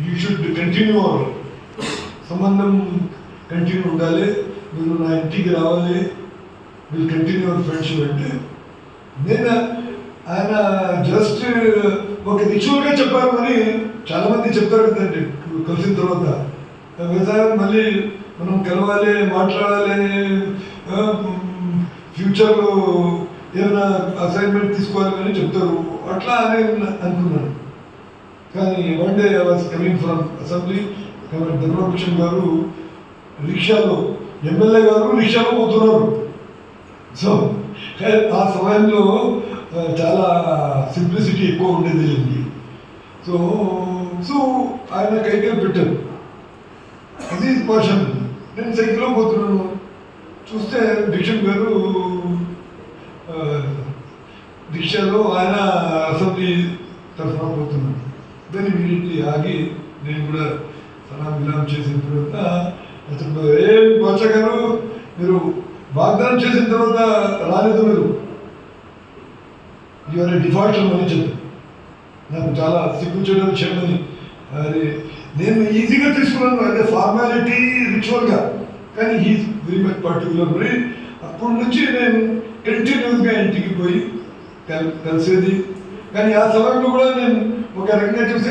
You should continue our సంబంధం continue ఉండాలి. మీరు నా ఇంటికి రావాలి. విల్ కంటిన్యూ అవర్ ఫ్రెండ్షిప్ అంటే నేను ఆయన జస్ట్ ఒక రిచువల్గా చెప్పారు అని చాలామంది చెప్తారు కదండి కలిసిన తర్వాత. వ్యవసాయం మళ్ళీ మనం కలవాలి మాట్లాడాలి ఫ్యూచర్లో ఏమైనా అసైన్మెంట్ తీసుకోవాలి అని చెప్తారు. అట్లా అని అనుకున్నాను. కానీ one day I was coming from assembly కాబట్టి ధర్మభూషణ్ గారు రిక్షాలో ఎమ్మెల్యే గారు రిక్షాలో పోతున్నారు. సో ఆ సమయంలో చాలా సింప్లిసిటీ ఎక్కువ ఉండేది అండి సో సో ఆయన కైకలు పెట్టారు. అది పోషన్ నేను సైకిల్లో పోతున్నాను. చూస్తే భిషన్ గారు ఆ, రిక్షాలో ఆయన అసెంబ్లీ తరఫున పోతున్నాడు దాన్ని ఆగి నేను కూడా సలాం విలాం చేసిన తర్వాత అతను ఏం బాచా గారు మీరు వాగ్దానం చేసిన తర్వాత రాలేదు మీరు. యువర్ డిఫాల్టర్ అని చెప్పి. నాకు చాలా సిగ్గుచేయడం చెప్పని అది నేను ఈజీగా తీసుకున్నాను అదే ఫార్మాలిటీ రిచువల్గా కానీ ఈ వెరీ మచ్ పర్టికులర్ అప్పటి నుంచి నేను కంటిన్యూస్గా ఇంటికి పోయి కలిసేది. కానీ ఆ సమయంలో కూడా నేను ఒక రకంగా చూసి